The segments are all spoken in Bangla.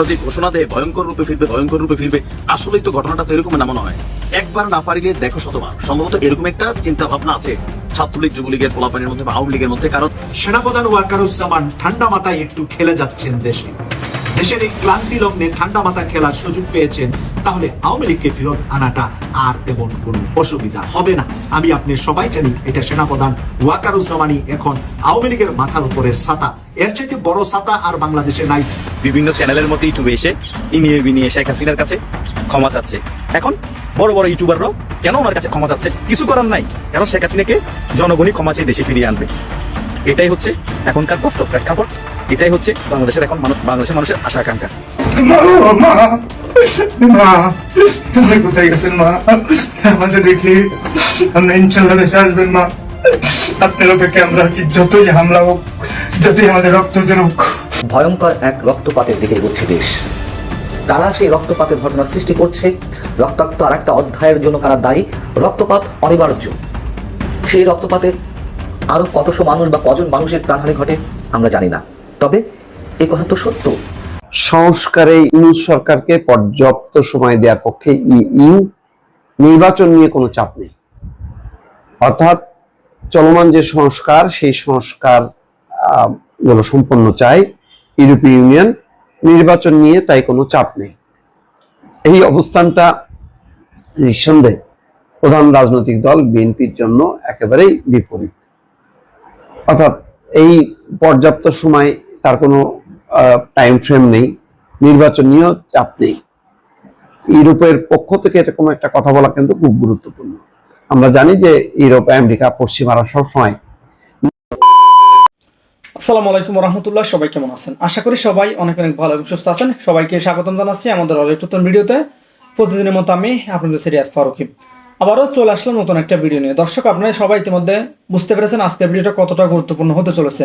আরও যে ঘোষণা দেয় ভয়ঙ্কর রূপে ফিরবে, ভয়ঙ্কর রূপে ফিরবে। আসলেই তো ঘটনাটা তো এরকম না মনে হয়। একবার না পারিলে দেখো শতবার সম্ভবত এরকম একটা চিন্তা ভাবনা আছে। ছাত্রলীগ, যুবলীগের, পোলাপানের মধ্যে বা আওয়ামী লীগের মধ্যে, কারণ সেনাপ্রধান ওয়াকারুজ্জামান ঠান্ডা মাথায় একটু খেলে যাচ্ছেন দেশে। দেশের এই ক্লান্তি লগ্নে ঠান্ডা মাথা খেলার সুযোগ পেয়েছেন তাহলে আওয়ামী লীগকে ফেরত আনাটা আর তেমন কোনো অসুবিধা হবে না। আমি আপনি সবাই জানি, এটা সেনাপ্রধান ওয়াকারুজ্জামানই এখন আওয়ামী লীগের মাথার উপরে ছাতা। এর চাইতে বড় ছাতা আর বাংলাদেশে নাই। বিভিন্ন চ্যানেলের মধ্যে ইউটিউবে এসে ইনিয়ে বিনিয়ে শেখ হাসিনার কাছে ক্ষমা চাচ্ছে। এখন বড় বড় ইউটিউবাররাও কেন ওনার কাছে ক্ষমা চাচ্ছে? কিছু করার নাই। কারণ শেখ হাসিনাকে জনগণই ক্ষমা চেয়ে দেশে ফিরিয়ে আনবে? এটাই হচ্ছে এখনকার বাস্তব প্রেক্ষাপট। এটাই হচ্ছে বাংলাদেশের এখন বাংলাদেশের মানুষের আশা আকাঙ্ক্ষা ভয়ঙ্কর এক রক্তপাতের দিকে এগোচ্ছে দেশ। কারা সেই রক্তপাতের ঘটনা সৃষ্টি করছে? রক্তাক্ত আর একটা অধ্যায়ের জন্য কারা দায়ী? রক্তপাত অনিবার্য। সেই রক্তপাতে আরও কতশো মানুষ বা কজন মানুষের প্রাণহানি ঘটে, আমরা জানি না। তবে এ কথা তো সত্য। সংস্কারে ইউনুস সরকারকে পর্যাপ্ত সময় দেওয়ার পক্ষে ইউ নির্বাচন নিয়ে কোনো চাপ নেই। অর্থাৎ চলমান যে সংস্কার, সেই সংস্কারগুলো সম্পন্ন চায় ইউরোপীয় ইউনিয়ন, নির্বাচন নিয়ে তাই কোনো চাপ নেই। এই অবস্থানটা নিঃসন্দেহে প্রধান রাজনৈতিক দল বিএনপির জন্য একেবারেই বিপরীত। অর্থাৎ এই পর্যাপ্ত সময় তার কোনো টাইম ফ্রেম নেই, নির্বাচন নিয়েও চাপ নেই। ইউরোপের পক্ষ থেকে এরকম একটা কথা বলা কিন্তু খুব গুরুত্বপূর্ণ। আমরা জানি যে ইউরোপ, আমেরিকা, পশ্চিমারা সবসময় আসসালামু আলাইকুম রহমতুল্লাহ সবাই কেমন আছেন? আশা করি সবাই অনেক অনেক ভালো এবং সুস্থ আছেন। সবাইকে স্বাগতম জানাচ্ছি আমাদের অনেক নতুন ভিডিওতে। প্রতিদিনের মতো আমি আপনাদের সিরিয়াস ফারুকি। আবারও চলে আসলাম নতুন একটা ভিডিও নিয়ে। দর্শক, আপনারা সবাই ইতিমধ্যে বুঝতে পেরেছেন আজকের ভিডিওটা কতটা গুরুত্বপূর্ণ হতে চলেছে।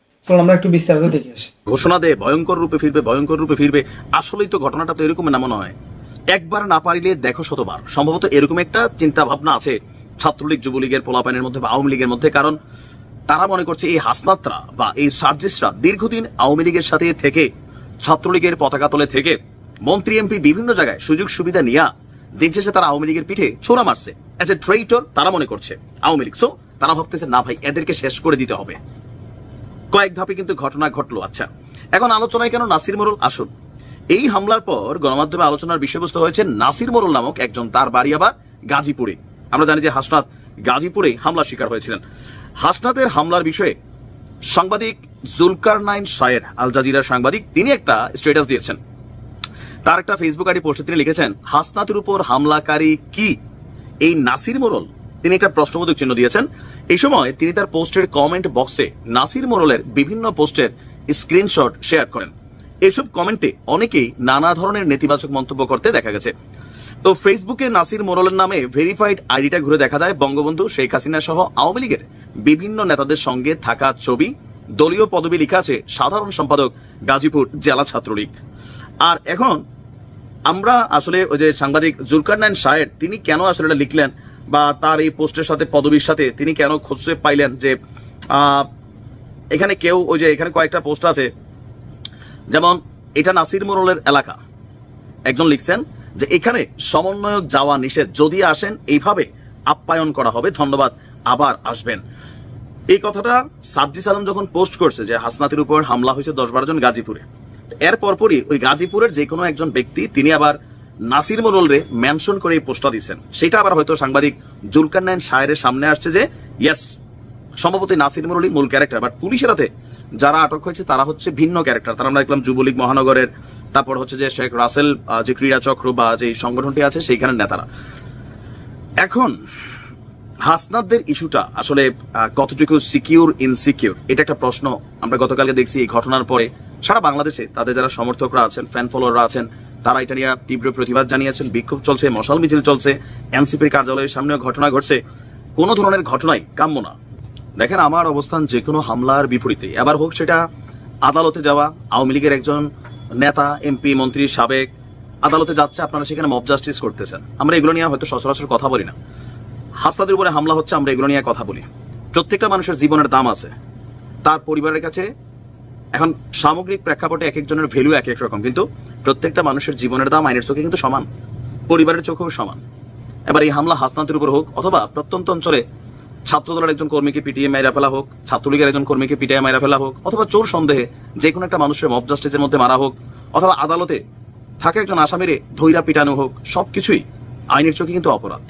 চলুন আমরা একটু বিস্তারিত আসি। ঘোষণা দেয় ভয়ঙ্কর রূপে ফিরবে, ভয়ঙ্কর রূপে ফিরবে। আসলেই তো ঘটনাটা তো এরকম না মনে হয়। একবার না পারিলে দেখো শতবার। সম্ভবত এরকম একটা চিন্তা ভাবনা আছে ছাত্রলীগ, যুবলীগের পোলাপানের মধ্যে বা আওয়ামী লীগের মধ্যে, কারণ তারা মনে করছে এই হাসনাতরা বা এই সার্জিসরা দীর্ঘদিন আওয়ামী লীগের সাথে থেকে, ছাত্রলীগের পতাকা তলে থেকে, মন্ত্রী, এমপি বিভিন্ন জায়গায় সুযোগ সুবিধা নিয়ে দিন শেষে তারা আওয়ামী লীগের পিঠে ছোড়া মারছে। অ্যাজ এ তারা মনে করছে আওয়ামী লীগ। সো তারা ভাবতেছে, না ভাই, এদেরকে শেষ করে দিতে হবে। কয়েক ধাপে কিন্তু ঘটনা ঘটলো আচ্ছা। এখন আলোচনায় কেন নাসির মোরল আসুন? এই হামলার পর গণমাধ্যমে আলোচনার বিষয়বস্তু হয়েছে নাসির মোরল নামক একজন তার বাড়ি আবার গাজীপুরে। আমরা জানি যে হাসনাত গাজীপুরে হামলার শিকার হয়েছিলেন। হাসনাতের হামলার বিষয়ে সাংবাদিক জুলকার নাইন শায়ের আল জাজিরার সাংবাদিক, তিনি একটা স্ট্যাটাস দিয়েছেন। তার একটা ফেসবুক আইডি পোস্টে তিনি লিখেছেন, হাসনাতের উপর হামলাকারী কি? এই নাসির মোরল তিনি একটা প্রশ্নবোধক চিহ্ন দিয়েছেন। এই সময় তিনি তার পোস্টের কমেন্ট বক্সে নাসির মোরলের বিভিন্ন পোস্টের স্ক্রিনশট শেয়ার করেন। এসব কমেন্টে অনেকেই নানা ধরনের নেতিবাচক মন্তব্য করতে দেখা গেছে। তো ফেসবুকে নাসির মোরলের নামে ভেরিফাইড আইডিটা ঘুরে দেখা যায় বঙ্গবন্ধু শেখ হাসিনা সহ আওয়ামী লীগের বিভিন্ন নেতাদের সঙ্গে থাকা ছবি। দলীয় পদবি লেখা আছে সাধারণ সম্পাদক গাজীপুর জেলা ছাত্রলীগ। আর এখন আমরা আসলে ওই যে সাংবাদিক জুলকারনাইন শায়ের, তিনি কেন আসলে এটা লিখলেন? বা তার এই পোস্টের সাথে পদবীর সাথে তিনি কেন খুঁজতে পাইলেন যে এখানে কেউ ওই যে এখানে কয়েকটা পোস্ট আছে। যেমন, এটা নাসির মোরলের এলাকা। একজন লিখছেন যে, এখানে সমন্বয়ক যাওয়া নিষেধ। যদি আসেন, এইভাবে আপ্যায়ন করা হবে। ধন্যবাদ। আবার আসবেন। এই কথাটা সার্জিস আলম যখন পোস্ট করছে যে, হাসনাতের উপর হামলা হয়েছে দশ বারো জন গাজীপুরে, এর পরপরই ওই গাজীপুরের যে কোনো একজন ব্যক্তি, তিনি আবার নাসির মোরল রে মেনশন করে এই পোস্টটা দিচ্ছেন সেটা আবার হয়তো সাংবাদিক জুলকার নাইন শায়ের সামনে আসছে যে ইয়েস সম্ভবত নাসির মোরলই মূল ক্যারেক্টার বাট পুলিশের হাতে যারা আটক হয়েছে তারা হচ্ছে ভিন্ন ক্যারেক্টার তারা আমরা দেখলাম যুবলীগ মহানগরের, তারপর হচ্ছে যে শেখ রাসেল যে ক্রীড়া চক্র বা যে সংগঠনটি আছে সেইখানের নেতারা। এখন হাসনাদদের ইস্যুটা আসলে কতটুকু সিকিউর ইনসিকিউর এটা একটা প্রশ্ন আমরা গতকালকে দেখছি এই ঘটনার পরে। সারা বাংলাদেশে তাদের যারা সমর্থকরা আছেন ফ্যান ফলোয়াররা আছেন তারা এটা নিয়ে তীব্র প্রতিবাদ জানিয়েছেন। বিক্ষোভ চলছে, মশাল মিছিল চলছে। এনসিপির কার্যালয়ের সামনেও ঘটনা ঘটছে। কোনো ধরনের ঘটনাই কাম্য না। দেখেন, আমার অবস্থান যে কোনো হামলার বিপরীতে। এবার হোক সেটা আদালতে যাওয়া, আওয়ামী লীগের একজন নেতা, এমপি, মন্ত্রী, সাবেক, আদালতে যাচ্ছে, আপনারা সেখানে মব জাস্টিস করতেছেন। আমরা এগুলো নিয়ে হয়তো সচরাচর কথা বলি না। হাস্তাদের উপরে হামলা হচ্ছে, আমরা এগুলো নিয়ে কথা বলি। প্রত্যেকটা মানুষের জীবনের দাম আছে। তার পরিবারের কাছে এখন সামগ্রিক প্রেক্ষাপটে এক একজনের ভ্যালু এক এক রকম, কিন্তু প্রত্যেকটা মানুষের জীবনের দাম আইনের চোখে কিন্তু সমান, পরিবারের চোখেও সমান। এবার এই হামলা হাসনাতের উপর হোক, অথবা প্রত্যন্ত অঞ্চলে ছাত্রদলের একজন কর্মীকে পিটিয়ে মেরা ফেলা হোক, ছাত্রলীগের একজন কর্মীকে পিটিয়ে মেরা ফেলা হোক, অথবা চোর সন্দেহে যে কোনো একটা মানুষের মব জাস্টিসের মধ্যে মারা হোক, অথবা আদালতে থাকে একজন আসামিরে ধৈরা পিটানো হোক, সবকিছুই আইনের চোখে কিন্তু অপরাধ।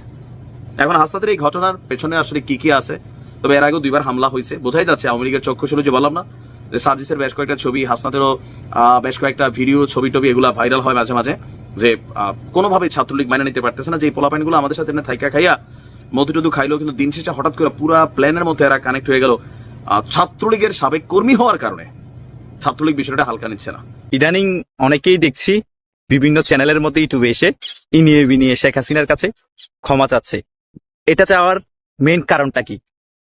এখন হাসনাতের এই ঘটনার পেছনে আসলে কি কি আছে? তবে এর আগেও দুইবার হামলা হয়েছে বোঝাই যাচ্ছে আওয়ামী লীগের চক্ষু ছিল যে বললাম না সার্জিসের বেশ কয়েকটা ছবি হাসনাতেরও বেশ কয়েকটা ভিডিও ছবি টবি এগুলা ভাইরাল হয় মাঝে মাঝে যে আহ, কোনোভাবেই ছাত্রলীগ মাইনে নিতে পারতেছে না। যে পোলাপাইনগুলো আমাদের সাথে এনে থাইকা খাইয়া মধু টধু খাইলো কিন্তু দিন শেষে হঠাৎ করে পুরা প্ল্যানের মধ্যে এরা কানেক্ট হয়ে গেল। ছাত্রলীগের সাবেক কর্মী হওয়ার কারণে ছাত্রলীগ বিষয়টা হালকা নিচ্ছে না। ইদানিং অনেকেই দেখছি বিভিন্ন চ্যানেলের মধ্যে ইউটিউবে এসে ইনিয়ে বিনিয়ে শেখ হাসিনার কাছে ক্ষমা চাচ্ছে। এটা চাওয়ার মেইন কারণটা কি?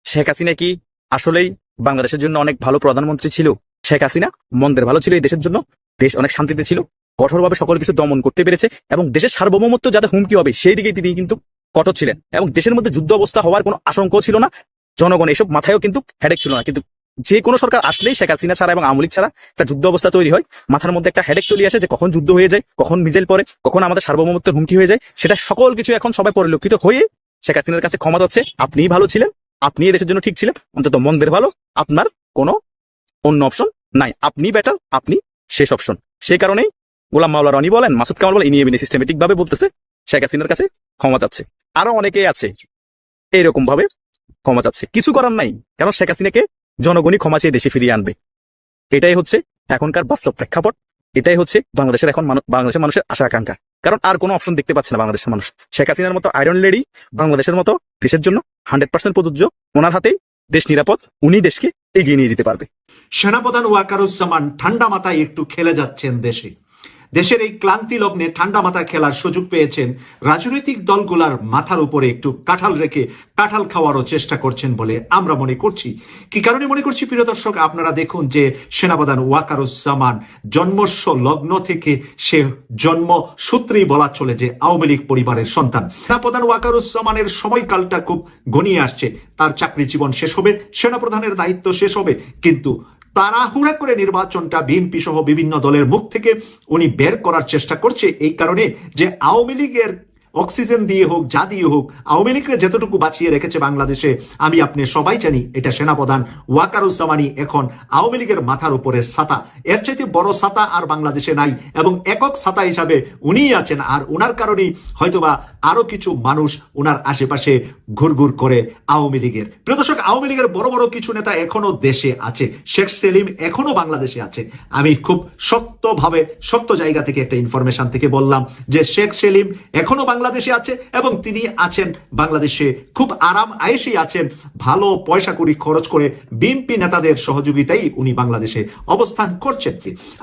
শেখ হাসিনা কি আসলেই বাংলাদেশের জন্য অনেক ভালো প্রধানমন্ত্রী ছিল শেখ হাসিনা, মন্দের ভালো ছিল এই দেশের জন্য, দেশ অনেক শান্তিতে ছিল, কঠোরভাবে সকল কিছু দমন করতে পেরেছে, এবং দেশের সার্বভৌমত্ব যাতে হুমকি হবে, সেই দিকে তিনি কিন্তু কঠোর ছিলেন। এবং দেশের মধ্যে যুদ্ধ অবস্থা হওয়ার কোনো আশঙ্কাও ছিল না, জনগণ এসব মাথায়ও কিন্তু হেডেক ছিল না। কিন্তু যে কোনো সরকার আসলেই শেখ হাসিনা ছাড়া এবং আমলিক ছাড়া একটা যুদ্ধ অবস্থা তৈরি হয়, মাথার মধ্যে একটা হেডেক চলে আসে যে কখন যুদ্ধ হয়ে যায়, কখন মিজেল পরে কখন আমাদের সার্বভৌমত্বের হুমকি হয়ে যায়, সেটা সকল কিছু এখন সবাই পরিলক্ষিত হয়ে শেখ হাসিনার কাছে ক্ষমা যাচ্ছে আপনিই ভালো ছিলেন আপনি দেশের জন্য ঠিক ছিলেন? অন্তত মন্দের ভালো, আপনার কোনো অন্য অপশন নাই। আপনি বেটার আপনি শেষ অপশন সেই কারণেই গোলাম মাওলা রনি বলেন, মাসুদ কামাল বলেন ইনিয়ে বিনিয়ে সিস্টেমেটিক ভাবে বলতেছে, শেখ হাসিনার কাছে ক্ষমা চাচ্ছে। আরও অনেকেই আছে এইরকম ভাবে ক্ষমা চাচ্ছে। কিছু করার নাই কারণ শেখ হাসিনাকে জনগণই ক্ষমা চেয়ে দেশে ফিরিয়ে আনবে? এটাই হচ্ছে এখনকার বাস্তব প্রেক্ষাপট, এটাই হচ্ছে বাংলাদেশের এখন বাংলাদেশের মানুষের আশা আকাঙ্ক্ষা কারণ আর কোনো অপশন দেখতে পাচ্ছে না বাংলাদেশের মানুষ। শেখ হাসিনার মতো আয়রন লেডি বাংলাদেশের মতো দেশের জন্য হান্ড্রেড পার্সেন্ট প্রযোজ্য। ওনার হাতেই দেশ নিরাপদ, উনি দেশকে এগিয়ে নিয়ে যেতে পারবে। সেনাপ্রধান ওয়াকারুজ্জামান ঠান্ডা মাথায় একটু খেলে যাচ্ছেন দেশে। দেশের এই ক্লান্তি লগ্নে ঠান্ডা মাথা খেলার সুযোগ পেয়েছেন রাজনৈতিক দলগুলার মাথার উপরে একটু কাঁঠাল রেখে কাঁঠাল খাওয়ারও চেষ্টা করছেন বলে আমরা মনে করছি। কি কারণে মনে করছি প্রিয় দর্শক? আপনারা দেখুন যে সেনাপ্রধান ওয়াকারুজ্জামান জন্মস্ব লগ্ন থেকে সে জন্ম সূত্রেই বলা চলে যে আওয়ামী লীগ পরিবারের সন্তান। সেনাপ্রধান ওয়াকারুজ্জামানের সময়কালটা খুব ঘনিয়ে আসছে। তার চাকরি জীবন শেষ হবে, সেনাপ্রধানের দায়িত্ব শেষ হবে, কিন্তু তাড়াহুড়া করে নির্বাচনটা বিএনপি সহ বিভিন্ন দলের মুখ থেকে উনি বের করার চেষ্টা করছে। এই কারণে যে আওয়ামী লীগের অক্সিজেন দিয়ে হোক, যা দিয়ে হোক, আওয়ামী লীগকে যতটুকু বাঁচিয়ে রেখেছে বাংলাদেশে, আমি আপনি সবাই জানি এটা সেনাপ্রধান ওয়াকারুজ্জামানি এখন আওয়ামী লীগের মাথার উপরে ছাতা এর চাইতে বড় ছাতা আর বাংলাদেশে নাই এবং একক ছাতা হিসাবে উনিই আছেন আর উনার কারণেই হয়তোবা আরও কিছু মানুষ উনার আশেপাশে ঘুরঘুর করে আওয়ামী লীগের। প্রিয় দর্শক, আওয়ামী লীগের বড় বড় কিছু নেতা এখনও দেশে আছে। শেখ সেলিম এখনও বাংলাদেশে আছে। আমি খুব শক্তভাবে, শক্ত জায়গা থেকে একটা ইনফরমেশন থেকে বললাম যে শেখ সেলিম এখনও বাংলাদেশে আছে এবং তিনি আছেন বাংলাদেশে। খুব আরাম আয়েসেই আছেন। ভালো পয়সা করি খরচ করে বিএনপি নেতাদের সহযোগিতাই উনি বাংলাদেশে অবস্থান করছেন।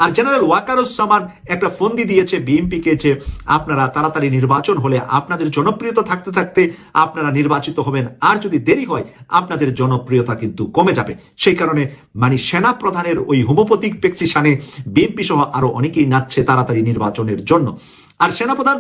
আর জেনারেল ওয়াকারুজ্জামান একটা ফন্দি দিয়েছে বিএনপিকে যে আপনারা তাড়াতাড়ি নির্বাচন হলে আপনাদের জনপ্রিয়তা থাকতে থাকতে আপনারা নির্বাচিত হবেন। আর যদি দেরি হয়, আপনাদের জনপ্রিয়তা কিন্তু কমে যাবে। সেই কারণে মানে সেনা প্রধানের ওই হোমোপতিক পেক্সিশানে বিএনপি সহ আরও অনেকেই নাচছে তাড়াতাড়ি নির্বাচনের জন্য। আর সেনাপ্রধান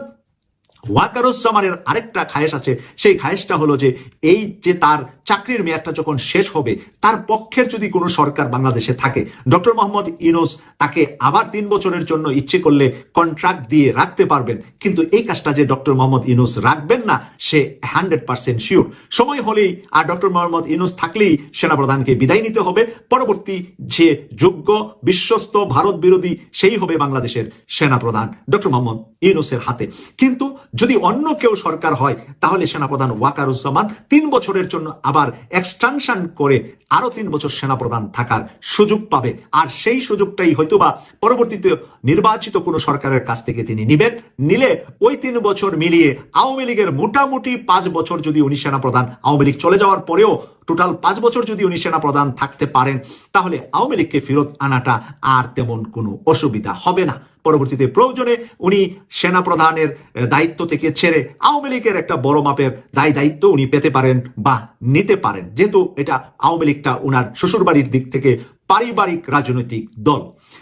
ওয়াকারুজ্জামানের আরেকটা খায়েশ আছে। সেই খায়েশটা হলো যে, এই যে তার চাকরির মেয়াদটা যখন শেষ হবে, তার পক্ষের যদি কোনো সরকার বাংলাদেশে থাকে, ডক্টর মোহাম্মদ ইনোস তাকে আবার তিন বছরের জন্য ইচ্ছে করলে কন্ট্রাক্ট দিয়ে রাখতে পারবেন। কিন্তু এই কাজটা যে ডক্টর মোহাম্মদ ইনোস রাখবেন না, সে হান্ড্রেড পার্সেন্ট শিওর সময় হলেই আর ডক্টর মোহাম্মদ ইনোস থাকলেই সেনাপ্রধানকে বিদায় নিতে হবে। পরবর্তী যে যোগ্য, বিশ্বস্ত, ভারত বিরোধী, সেই হবে বাংলাদেশের সেনাপ্রধান ডক্টর মোহাম্মদ ইনোসের হাতে। কিন্তু যদি অন্য কেউ সরকার হয়, তাহলে সেনাপ্রধান ওয়াকারুজ্জামান তিন বছরের জন্য আবার এক্সটেনশন করে আরও তিন বছর সেনাপ্রধান থাকার সুযোগ পাবে। আর সেই সুযোগটাই হয়তোবা পরবর্তীতে নির্বাচিত কোনো সরকারের কাছ থেকে তিনি নিবেন। নিলে ওই তিন বছর মিলিয়ে আওয়ামী লীগের মোটামুটি পাঁচ বছর যদি উনি সেনাপ্রধান, আওয়ামী লীগ চলে যাওয়ার পরেও টোটাল পাঁচ বছর যদি উনি সেনাপ্রধান থাকতে পারেন, তাহলে আওয়ামী লীগকে ফেরত আনাটা আর তেমন কোনো অসুবিধা হবে না। পরবর্তীতে প্রয়োজনে উনি সেনা প্রধানের দায়িত্ব থেকে ছেড়ে আওয়ামী লীগের একটা বড় মাপের দায় দায়িত্ব উনি পেতে পারেন বা নিতে পারেন। যেহেতু এটা আওয়ামী লীগটা উনার শ্বশুরবাড়ির দিক থেকে পারিবারিক রাজনৈতিক দল।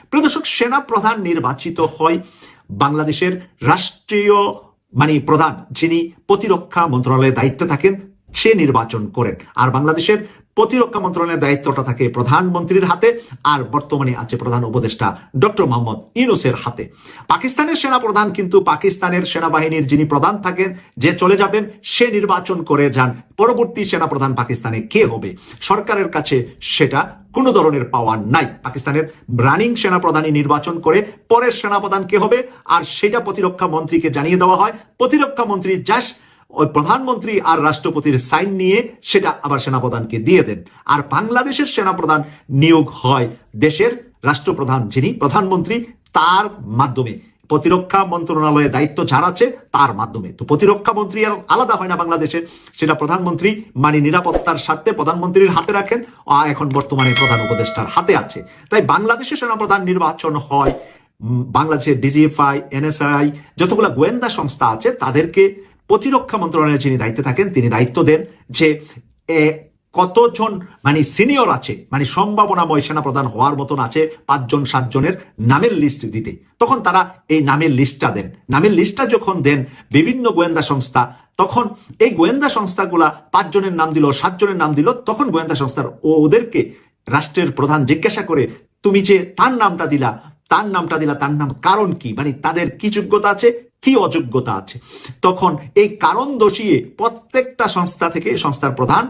প্রিয় দর্শক সেনা প্রধান নির্বাচিত হয় বাংলাদেশের রাষ্ট্রীয় মানে প্রধান যিনি প্রতিরক্ষা মন্ত্রণালয়ের দায়িত্বে থাকেন, সে নির্বাচন করেন। আর বাংলাদেশের প্রতিরক্ষা মন্ত্রণালয়ের দায়িত্বটা থাকে প্রধানমন্ত্রীর হাতে, আর বর্তমানে আছে প্রধান উপদেষ্টা ডক্টর মোহাম্মদ ইউনুসের হাতে। পাকিস্তানের সেনা প্রধান কিন্তু পাকিস্তানের সেনাবাহিনীর যিনি প্রধান থাকেন, যে চলে যাবেন, সে নির্বাচন করে যান। পরবর্তী সেনা প্রধান পাকিস্তানে কে হবে? সরকারের কাছে সেটা কোনো ধরনের পাওয়ার নাই। পাকিস্তানের রানিং সেনাপ্রধানই নির্বাচন করে পরের সেনাপ্রধান কে হবে? আর সেটা প্রতিরক্ষা মন্ত্রীকে জানিয়ে দেওয়া হয়। প্রতিরক্ষা মন্ত্রী জাস্ট ওই প্রধানমন্ত্রী আর রাষ্ট্রপতির সাইন নিয়ে সেটা আবার সেনাপ্রধানকে দিয়ে দেন। আর বাংলাদেশের সেনাপ্রধান নিয়োগ হয় দেশের রাষ্ট্রপ্রধান যিনি, প্রধানমন্ত্রী, তার মাধ্যমে। প্রতিরক্ষা মন্ত্রণালয়ের দায়িত্ব যার আছে, তার মাধ্যমে। তো প্রতিরক্ষা মন্ত্রী আর আলাদা হয় না বাংলাদেশে। সেটা প্রধানমন্ত্রী মানে নিরাপত্তার স্বার্থে প্রধানমন্ত্রীর হাতে রাখেন এখন বর্তমানে প্রধান উপদেষ্টার হাতে আছে। তাই বাংলাদেশে সেনাপ্রধান নির্বাচন হয় বাংলাদেশের ডিজিএফআই, এনএসআই, যতগুলো গোয়েন্দা সংস্থা আছে, তাদেরকে প্রতিরক্ষা মন্ত্রণালয়ের যিনি দায়িত্বে থাকেন, তিনি দায়িত্ব দেন যে কতজন মানে সিনিয়র আছে মানে সম্ভাবনাময় সেনাপ্রধান হওয়ার মতন আছে পাঁচজন, সাতজনের নামের লিস্ট দিতে। তখন তারা এই নামের লিস্টটা দেন। নামের লিস্টটা যখন দেন বিভিন্ন গোয়েন্দা সংস্থা, তখন এই গোয়েন্দা সংস্থাগুলা পাঁচজনের নাম দিল, সাতজনের নাম দিল, তখন গোয়েন্দা সংস্থার ও ওদেরকে রাষ্ট্রের প্রধান জিজ্ঞাসা করে, তুমি যে তার নামটা দিলা, তার নামটা দিলা, তার নাম কারণ কি? মানে তাদের কি যোগ্যতা আছে কি অযোগ্যতা আছে? তখন এই কারণ দোষিয়ে প্রত্যেকটা সংস্থা থেকে সংস্থার প্রধান,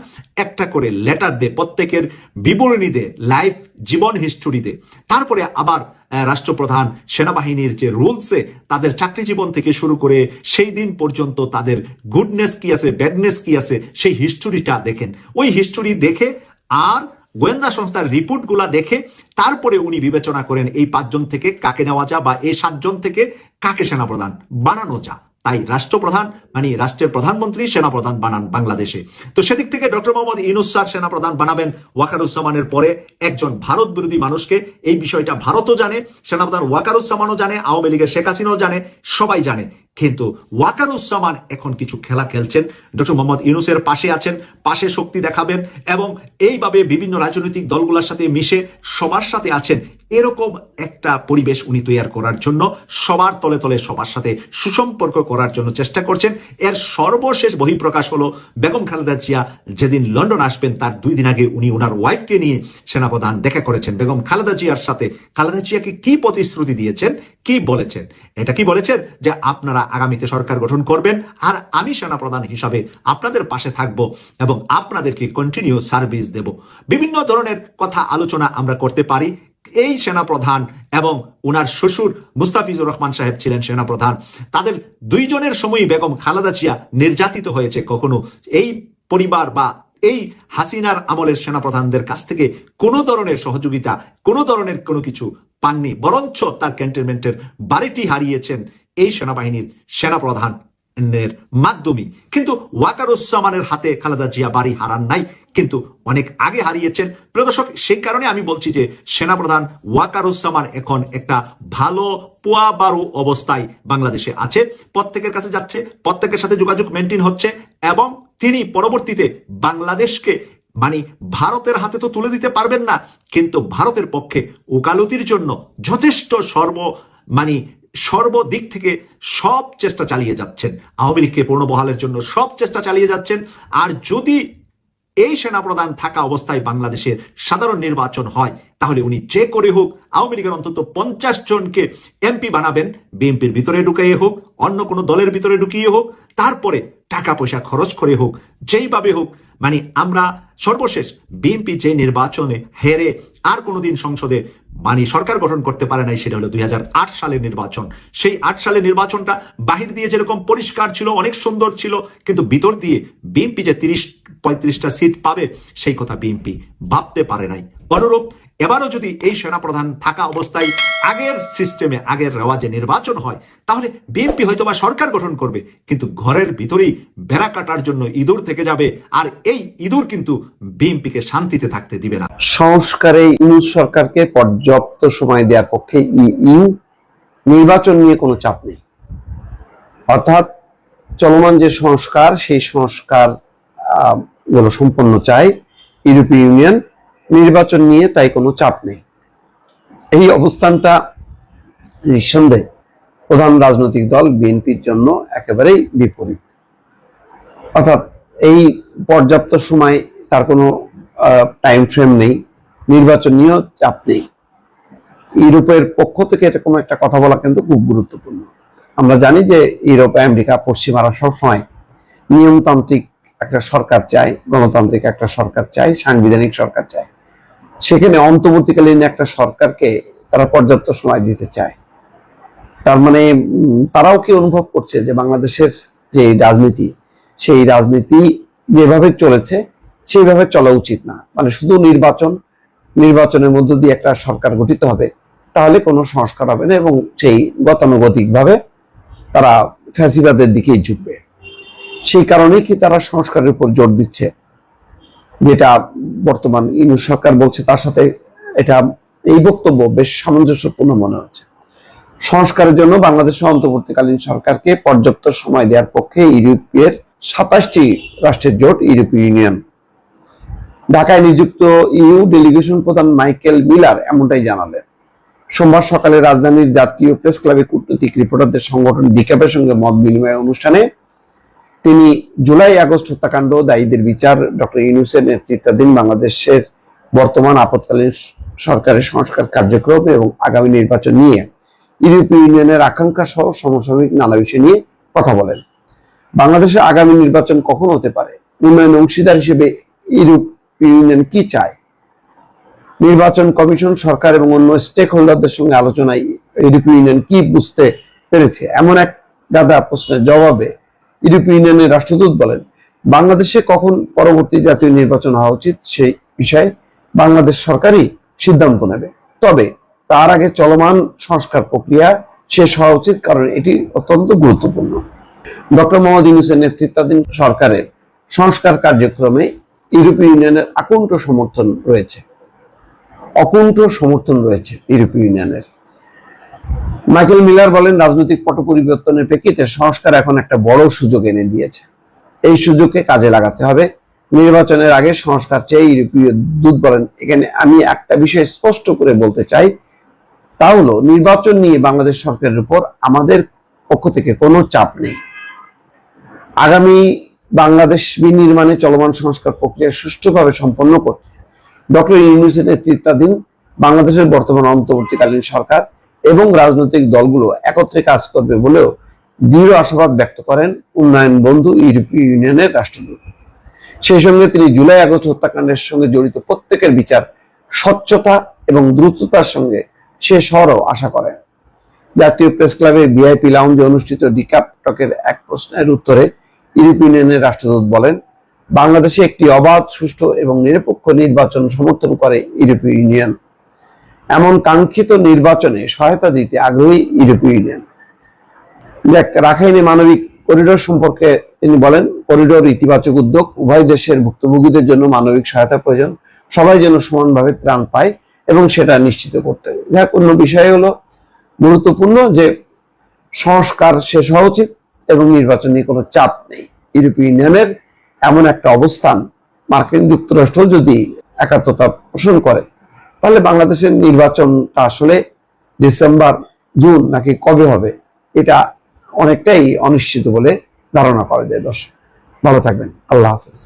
একটা করে লেটার দে প্রত্যেকের বিবরণী দে লাইফ জীবন হিস্টোরি দে তারপরে আবার রাষ্ট্রপ্রধান, সেনাবাহিনীর যে রুলসে তাদের চাকরি জীবন থেকে শুরু করে সেই দিন পর্যন্ত তাদের গুডনেস কি আছে ব্যাডনেস কি আছে, সেই হিস্টোরিটা দেখেন। ওই হিস্টোরি দেখে আর গোয়েন্দা সংস্থার রিপোর্টগুলা দেখে তারপরে উনি বিবেচনা করেন এই পাঁচজন থেকে কাকে নেওয়া যা বা এই সাতজন থেকে কাকে সেনাপ্রধান বানানো যা। তাই রাষ্ট্রপ্রধান মানে রাষ্ট্রের প্রধানমন্ত্রী, সেনাপ্রধান বানান বাংলাদেশে। তো সেদিক থেকে ডক্টর মোহাম্মদ ইনুস স্যার সেনাপ্রধান বানাবেন ওয়াকারুজ্জামানের পরে একজন ভারত বিরোধী মানুষকে। এই বিষয়টা ভারতও জানে, সেনাপ্রধান ওয়াকারুজ্জামানও জানে, আওয়ামী লীগের শেখ হাসিনাও জানে, সবাই জানে। কিন্তু ওয়াকারুজ্জামান এখন কিছু খেলা খেলছেন। ডক্টর মোহাম্মদ ইউনুসের পাশে আছেন, পাশে শক্তি দেখাবেন এবং এইভাবে বিভিন্ন রাজনৈতিক দলগুলোর সাথে মিশে সবার সাথে আছেন। এরকম একটা পরিবেশ উনি তৈরি করার জন্য সবার তলে তলে সবার সাথে সুসম্পর্ক করার জন্য চেষ্টা করছেন। এর সর্বশেষ বহিঃপ্রকাশ হলো বেগম খালেদা জিয়া যেদিন লন্ডন আসবেন, তার দুই দিন আগে উনি ওনার ওয়াইফকে নিয়ে সেনাপ্রধান দেখা করেছেন। বেগম খালেদা জিয়ার সাথে খালেদা জিয়াকে কি প্রতিশ্রুতি দিয়েছেন, কি বলেছেন? এটা কি বলেছেন যে আপনারা আগামীতে সরকার গঠন করবেন আর আমি সেনাপ্রধান হিসাবে আপনাদের পাশে থাকব এবং আপনাদেরকে কন্টিনিউ সার্ভিস দেব। বিভিন্ন ধরনের কথা আলোচনা আমরা করতে পারি। এই সেনাপ্রধান এবং উনার শ্বশুর মুস্তাফিজুর রহমান সাহেব ছিলেন সেনাপ্রধান। তাদের দুইজনের সময়ই বেগম খালাদা জিয়া নির্যাতিত হয়েছে কখনো? এই পরিবার বা এই হাসিনার আমলের সেনাপ্রধানদের কাছ থেকে কোনো ধরনের সহযোগিতা, কোনো ধরনের কোনো কিছু পাননি, বরঞ্চ তার ক্যান্টনমেন্টের বাড়িটি হারিয়েছেন এই সেনাবাহিনীর সেনাপ্রধান এর মাধ্যমে। কিন্তু ওয়াকারুজ্জামানের হাতে খালেদা জিয়া বাড়ি হারান নাই, কিন্তু অনেক আগে হারিয়েছেন। প্রিয় দর্শক, সেই কারণে আমি বলছি যে সেনাপ্রধান ওয়াকারুজ্জামান এখন একটা ভালো পোয়া বারু অবস্থায় বাংলাদেশে আছে, প্রত্যেকের কাছে যাচ্ছে, প্রত্যেকের সাথে যোগাযোগ মেনটেন হচ্ছে, এবং তিনি পরবর্তীতে বাংলাদেশকে মানে ভারতের হাতে তো তুলে দিতে পারবেন না, কিন্তু ভারতের পক্ষে ওকালতির জন্য যথেষ্ট সর্ব মানে সর্বদিক থেকে সব চেষ্টা চালিয়ে যাচ্ছেন। আওয়ামী লীগকে পূর্ণবহালের জন্য সব চেষ্টা চালিয়ে যাচ্ছেন। আর যদি এই সেনাপ্রধান থাকা অবস্থায় বাংলাদেশের সাধারণ নির্বাচন হয়, তাহলে উনি যে করে হোক, আওয়ামী লীগের অন্তত পঞ্চাশ জনকে এমপি বানাবেন। বিএনপির ভিতরে ঢুকিয়ে হোক, অন্য কোনো দলের ভিতরে ঢুকিয়ে হোক তারপরে টাকা পয়সা খরচ করে হোক যেইভাবে হোক মানে আমরা সর্বশেষ বিএনপি যে নির্বাচনে হেরে আর কোনোদিন সংসদে মানে সরকার গঠন করতে পারে নাই, সেটা হলো দুই হাজার আট সালের নির্বাচন। সেই আট সালের নির্বাচনটা বাহির দিয়ে যেরকম পরিষ্কার ছিল, অনেক সুন্দর ছিল, কিন্তু ভিতর দিয়ে বিএনপি যে তিরিশ, পঁয়ত্রিশটা সিট পাবে, সেই কথা বিএনপি ভাবতে পারে নাই। অনুরূপ এবারও যদি এই সেনাপ্রধান থাকা অবস্থায় আগের সিস্টেমে আগের রেওয়াজে নির্বাচন হয়, তাহলে বিএনপি হয়তো বা সরকার গঠন করবে, কিন্তু ঘরের ভিতরেই বেড়া কাটার জন্য ইঁদুর থেকে যাবে, আর এই ইঁদুর কিন্তু বিএনপিকে শান্তিতে থাকতে দিবে না। সংস্কারে ইউনুস সরকারকে পর্যাপ্ত সময় দেওয়ার পক্ষে ইউ নির্বাচন নিয়ে কোনো চাপ নেই। অর্থাৎ চলমান যে সংস্কার, সেই সংস্কারগুলো সম্পন্ন চায় ইউরোপীয় ইউনিয়ন নির্বাচন নিয়ে তাই কোনো চাপ নেই। এই অবস্থানটা নিঃসন্দেহে প্রধান রাজনৈতিক দল বিএনপির জন্য একেবারেই বিপরীত। অর্থাৎ এই পর্যাপ্ত সময় তার কোনো টাইম ফ্রেম নেই নির্বাচন নিয়েও চাপ নেই। ইউরোপের পক্ষ থেকে এরকম একটা কথা বলা কিন্তু খুব গুরুত্বপূর্ণ। আমরা জানি যে ইউরোপ, আমেরিকা, পশ্চিমারা সবসময় নিয়মতান্ত্রিক একটা সরকার চায়, গণতান্ত্রিক একটা সরকার চায়, সাংবিধানিক সরকার চায়। সেখানে অন্তর্বর্তীকালীন একটা সরকারকে তারা পর্যাপ্ত সময় দিতে চায়। তার মানে তারাও কি অনুভব করছে যে বাংলাদেশের যে রাজনীতি, সেই রাজনীতি যেভাবে চলেছে, সেইভাবে চলা উচিত না। মানে শুধু নির্বাচন, নির্বাচনের মধ্য দিয়ে একটা সরকার গঠিত হবে, তাহলে কোনো সংস্কার হবে না এবং সেই গতানুগতিকভাবে তারা ফ্যাসিবাদের দিকেই ঝুঁকবে। সেই কারণেই কি তারা সংস্কারের উপর জোর দিচ্ছে? যেটা বর্তমান ইনু সরকার বলছে তার সাথে এটা এই বক্তব্য বেশ সামঞ্জস্যপূর্ণ মনে হচ্ছে। সংস্কারের জন্য বাংলাদেশের অন্তর্বর্তীকালীন সরকারকে পর্যাপ্ত সময় দেওয়ার পক্ষে ইউরোপের সাতাশটি রাষ্ট্রের জোট ইউরোপীয় ইউনিয়ন। ঢাকায় নিযুক্ত ইউ ডেলিগেশন প্রধান মাইকেল মিলার এমনটাই জানালেন। সোমবার সকালে রাজধানীর জাতীয় প্রেস ক্লাবে কূটনৈতিক রিপোর্টারদের সংগঠন ডিক্যাপের সঙ্গে মত বিনিময় অনুষ্ঠানে তিনি জুলাই আগস্ট হত্যাকাণ্ড দায়ীদের বিচার ডক্টর ইউনুসের নেতৃত্বাধীন বাংলাদেশের বর্তমান আপতকালীন সরকারের সংস্কার কার্যক্রম এবং আগামী নির্বাচন নিয়ে ইউরোপীয় ইউনিয়নের আকাঙ্ক্ষা সহ সমসাময়িক নানা বিষয় নিয়ে কথা বলেন। বাংলাদেশের আগামী নির্বাচন কখন হতে পারে? উন্নয়ন অংশীদার হিসেবে ইউরোপীয় ইউনিয়ন কি চায়? নির্বাচন কমিশন, সরকার এবং অন্য স্টেক হোল্ডারদের সঙ্গে আলোচনায় ইউরোপীয় ইউনিয়ন কি বুঝতে পেরেছে? এমন এক গাদা প্রশ্নের জবাবে ইউরোপীয় ইউনিয়নের রাষ্ট্রদূত বলেন, বাংলাদেশে কখন পরবর্তী জাতীয় নির্বাচন হওয়া উচিত সেই বিষয়ে বাংলাদেশ সরকারই সিদ্ধান্ত নেবে। তবে তার আগে চলমান সংস্কার প্রক্রিয়া শেষ হওয়া উচিত কারণ এটি অত্যন্ত গুরুত্বপূর্ণ। ডক্টর মোহাম্মদ ইউনুসের নেতৃত্বাধীন সরকারের সংস্কার কার্যক্রমে ইউরোপীয় ইউনিয়নের আকুণ্ঠ সমর্থন রয়েছে। অকুণ্ঠ সমর্থন রয়েছে ইউরোপীয় ইউনিয়নের। মাইকেল মিলার বলেন, রাজনৈতিক পট পরিবর্তনের প্রেক্ষিতে সংস্কার এখন একটা বড় সুযোগ এনে দিয়েছে। এই সুযোগকে কাজে লাগাতে হবে। নির্বাচনের আগে সংস্কার চেয়ে ইউরোপীয় দূত বলেন, এখানে আমি একটা বিষয় স্পষ্ট করে বলতে চাই। তা হলো, নির্বাচন নিয়ে বাংলাদেশ সরকারের উপর আমাদের পক্ষ থেকে কোনো চাপ নেই। আগামী বাংলাদেশ বিনির্মাণে চলমান সংস্কার প্রক্রিয়া সুষ্ঠুভাবে সম্পন্ন করতে। ডক্টর ইউনুসের নেতৃত্বাধীন বাংলাদেশের বর্তমান অন্তর্বর্তীকালীন সরকার এবং রাজনৈতিক দলগুলো একত্রে কাজ করবে বলেও দৃঢ় আশাবাদ ব্যক্ত করেন উন্নয়ন বন্ধু ইউরোপীয় ইউনিয়নের রাষ্ট্রদূত। সেই সঙ্গে তিনি জুলাই আগস্ট হত্যাকাণ্ডের সঙ্গে জড়িত প্রত্যেকের বিচার স্বচ্ছতা এবং দ্রুততার সঙ্গে শেষ হওয়ারও আশা করেন। জাতীয় প্রেস ক্লাবে ভিআইপি লাউঞ্জে অনুষ্ঠিত ডিকাপ টকের এক প্রশ্নের উত্তরে ইউরোপীয় ইউনিয়নের রাষ্ট্রদূত বলেন, বাংলাদেশে একটি অবাধ, সুষ্ঠু এবং নিরপেক্ষ নির্বাচন সমর্থন করে ইউরোপীয় ইউনিয়ন। এমন কাঙ্ক্ষিত নির্বাচনে সহায়তা দিতে আগ্রহী ইউরোপীয় ইউনিয়ন। দেখ, রাখাইনে মানবিক করিডোর সম্পর্কে তিনি বলেন, করিডোর ইতিবাচক উদ্যোগ, উভয় দেশের ভুক্তভোগীদের জন্য মানবিক সহায়তা প্রয়োজন, সবাই যেন সমানভাবে ত্রাণ পায় এবং সেটা নিশ্চিত করতে হবে অন্য বিষয় হলো গুরুত্বপূর্ণ যে সংস্কার শেষ হওয়া উচিত এবং নির্বাচন নিয়ে কোনো চাপ নেই। ইউরোপীয় ইউনিয়নের এমন একটা অবস্থান মার্কিন যুক্তরাষ্ট্র যদি একাত্মতা পোষণ করে তাহলে বাংলাদেশের নির্বাচনটা আসলে ডিসেম্বর, জুন নাকি কবে হবে, এটা অনেকটাই অনিশ্চিত বলে ধারণা করা যায় দর্শক। ভালো থাকবেন। আল্লাহ হাফেজ।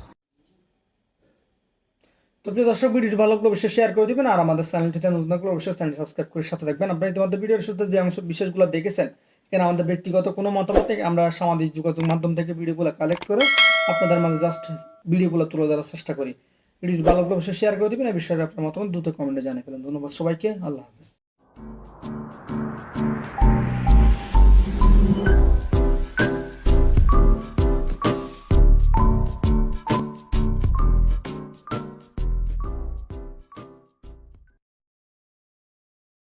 তো দর্শক, ভিডিওটি ভালো লাগলে অবশ্যই শেয়ার করে দিবেন, আর আমাদের চ্যানেলটিতে নতুন থাকলে অবশ্যই চ্যানেল সাবস্ক্রাইব করে সাথে থাকবেন। আপনারা ইতিমধ্যে ভিডিওর শুরুতে যে অংশ বিশেষগুলো দেখেছেন, এখানে আমাদের ব্যক্তিগত কোনো মতামত থেকে আমরা সামাজিক যোগাযোগ মাধ্যম থেকে ভিডিওগুলো কালেক্ট করে আপনাদের মাঝে জাস্ট ভিডিওগুলো তুলে ধরার চেষ্টা করি। ভিডিওটি ভালো লাগলে অবশ্যই শেয়ার করে দেবেন। এই বিষয়ে আপনার মতামত দ্রুত কমেন্টে জানিয়ে ফেলেন। ধন্যবাদ সবাইকে। আল্লাহ হাফিজ।